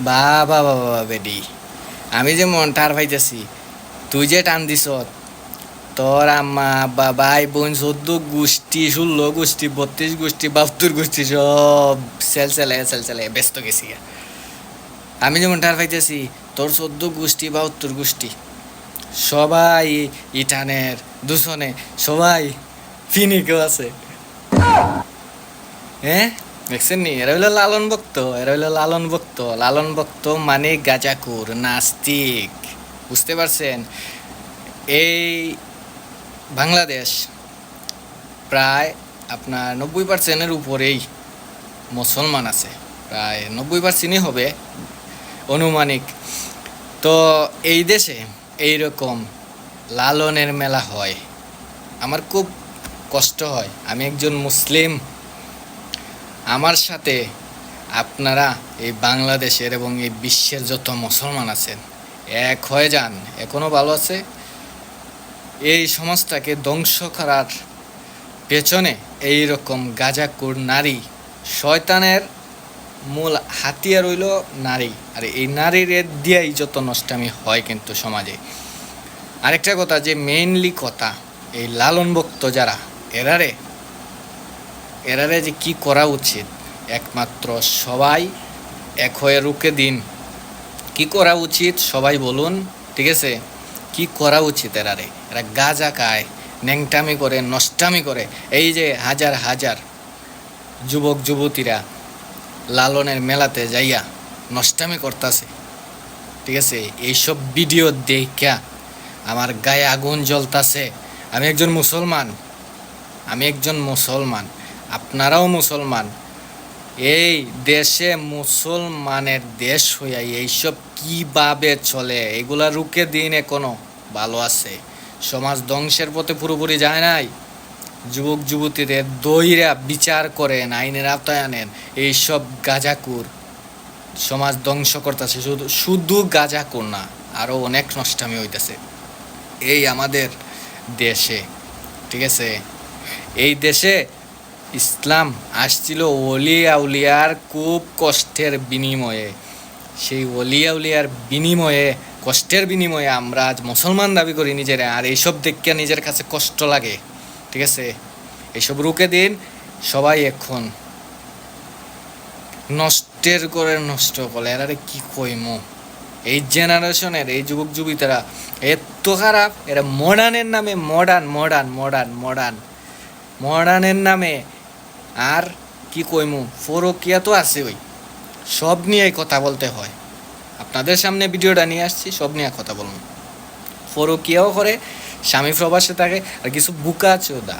বাবা বাবা বেডি আমি যে মন ঠার পাইতেছি তুই যে টান দিস তোর আম্মা, আব্বা, ভাই, বোন, চোদ্দ গোষ্ঠী, ষোলো গোষ্ঠী, বত্রিশ গোষ্ঠী, বাহাত্তর গোষ্ঠী সব সেল সেলে সেল সেলে ব্যস্ত গেছি। আমি যেমন ঠার পাইতেছি তোর চোদ্দ গোষ্ঠী, বাহাত্তর গোষ্ঠী, সবাই ইটানের দূষণে সবাই ফিনিকেও আছে। হ্যাঁ? দেখছেন নি? এরা হইল লালন ভক্ত, এরা হইল লালন ভক্ত। লালন ভক্ত মানে গাজাকুর নাস্তিক। বুঝতে পারছেন? এই বাংলাদেশ প্রায় আপনার নব্বই পার্সেন্টের উপরেই মুসলমান আছে। প্রায় নব্বই পার্সেন্টই হবে অনুমানিক। তো এই দেশে এই রকম লালনের মেলা হয়। আমার খুব কষ্ট হয়। আমি একজন মুসলিম। আমার সাথে আপনারা এই বাংলাদেশের এবং এই বিশ্বের যত মুসলমান আছেন, এক হয়ে যান। এখনও ভালো আছে? এই সমাজটাকে ধ্বংস করার পেছনে এই রকম গাজাকুর নারী, শয়তানের মূল হাতিয়ার হইল নারী। আর এই নারীর দিয়েই যত নষ্টামি হয় কিন্তু সমাজে। আরেকটা কথা যে মেইনলি কথা, এই লালন ভক্ত যারা, এরারে এরারে যে কি করা উচিত? একমাত্র সবাই এক হয়ে রুখে দিন। কি করা উচিত? সবাই বলুন, ঠিক আছে? কি করা উচিত এরারে? এরা গাজা খায়, ন্যাংটামি করে, নষ্টামি করে। এই যে হাজার হাজার যুবক, যুবতীরা লালনের মেলাতে যাইয়া নষ্টামি করতেছে, ঠিক আছে? এইসব ভিডিও দেখা আমার গায়ে আগুন জ্বলতাছে। আমি একজন মুসলমান, আমি একজন মুসলমান। আপনারাও মুসলমান। এই দেশে মুসলমানের দেশ হইয়া এইসব কীভাবে চলে? এগুলা রুখে দিন এখনও। ভালো আছে। সমাজ ধ্বংসের পথে পুরোপুরি যায় নাই। যুবক, যুবতীদের দইরা বিচার করেন, আইনের আওতায় আনেন। এইসব গাজাকুর। সমাজ ধ্বংস করতেছে। শুধু শুধু গাজাকুর না আরও অনেক নষ্টামি হইতেছে। এই আমাদের দেশে, ঠিক আছে? এই দেশে ইসলাম আসছিল অলি আউলিয়ার খুব কষ্টের বিনিময়ে। সেই অলি আউলিয়ার বিনিময়ে, কষ্টের বিনিময়ে আমরা আজ মুসলমান দাবি করি নিজেরা, আর এইসব দেখে নিজের কাছে কষ্ট লাগে। ঠিক আছে? এইসব রুখে দিন, সবাই এখন নষ্টের করে নষ্ট করে এরা কি কইমো? এই জেনারেশনের, এই যুবক যুবতীরা এত খারাপ, এরা মডার্নের নামে মডার্ন মডার্ন মডার্ন মডার্ন মডার্নের নামে আর কি কইমু, ফরকিয়া তো আছে ওই সব নিয়েই কথা বলতে হয়। আপনাদের সামনে ভিডিওটা নিয়ে আসছি, সব নিয়ে কথা বলব ফরকিয়াও করে, স্বামী প্রবাসে থাকে, আর কিছু বুকা চোদা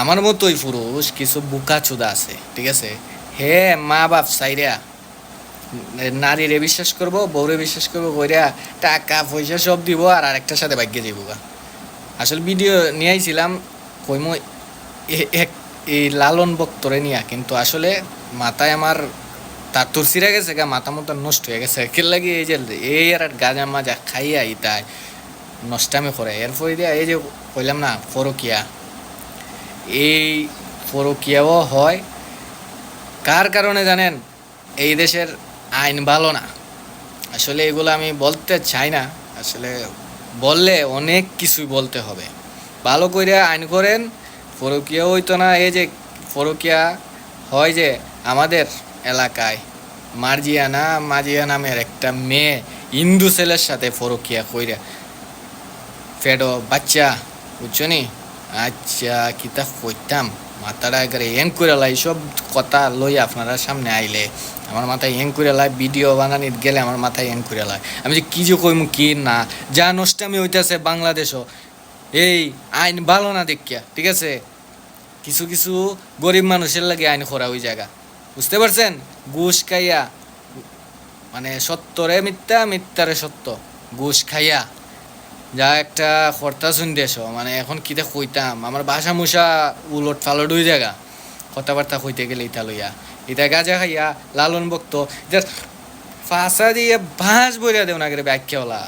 আমার মতোই পুরুষ, কিছু বুকা চোদা আছে, ঠিক আছে? হে মা বাপ সাইরা, নারীরে বিশ্বাস করব, বউরে বিশ্বাস করব, কইরা টাকা, পয়সা সব দিব, আর আরেকটার সাথে ভাগ্যে দিব গা। আসলে ভিডিও নিয়ে আইছিলাম, কইমো এক এই লালন বক্তরে নিয়া, কিন্তু আসলে মাথায় আমার তার তোর সিরা গেছে গা, মাথা মতো নষ্ট হয়ে গেছে। কে লাগে এই যে এই আর গাজা মাজা খাইয়া ইতাই নষ্টামি করে। এরপরে দিয়া এই যে কইলাম না ফরকিয়া এই ফরকিয়াও হয়, কার কারণে জানেন? এই দেশের আইন ভালো না। আসলে এগুলো আমি বলতে চাই না। আসলে বললে অনেক কিছুই বলতে হবে। ভালো করে আইন করেন ফরকিয়া হইতো না, এই যে ফরকিয়া হয় যে আমাদের এলাকায় মার্জিয়ানা মাজিয়া নামের একটা মেয়ে হিন্দু ছেলের সাথে ফরকিয়া কইরা। ফেডো, বাচ্চা, বুঝছ নি? আচ্ছা কিতা কইতাম? মাথাটা একবারে এং করে লাই, সব কথা লই আপনারা সামনে আইলে। আমার মাথায় এং করে লাই, ভিডিও বানানি গেলে আমার মাথায় এং করে লাই। আমি যে কি যে কইমু, কি না, যা নষ্টামি হইতেছে বাংলাদেশও। এই আইন ভালো না দেখিয়া, ঠিক আছে? কিছু কিছু গরিব মানুষের লাগে আইন করা ওই জায়গা। বুঝতে পারছেন? ঘুষ খাইয়া মানে সত্যরে মিথ্যা, মিথ্যারে সত্য। ঘুষ খাইয়া। যা একটা কর্তা শুন দেশ মানে এখন কিতে কইতাম, আমার বাসা মুসা উলট ফালট হয়ে জায়গা। কথাবার্তা কইতে গেলে ইটা লইয়া। ইটা গাজা খাইয়া লালন ভক্ত ফাঁসা দিয়ে বাঁশ বইয়া দেও না করে ব্যাখ্যাওয়ালা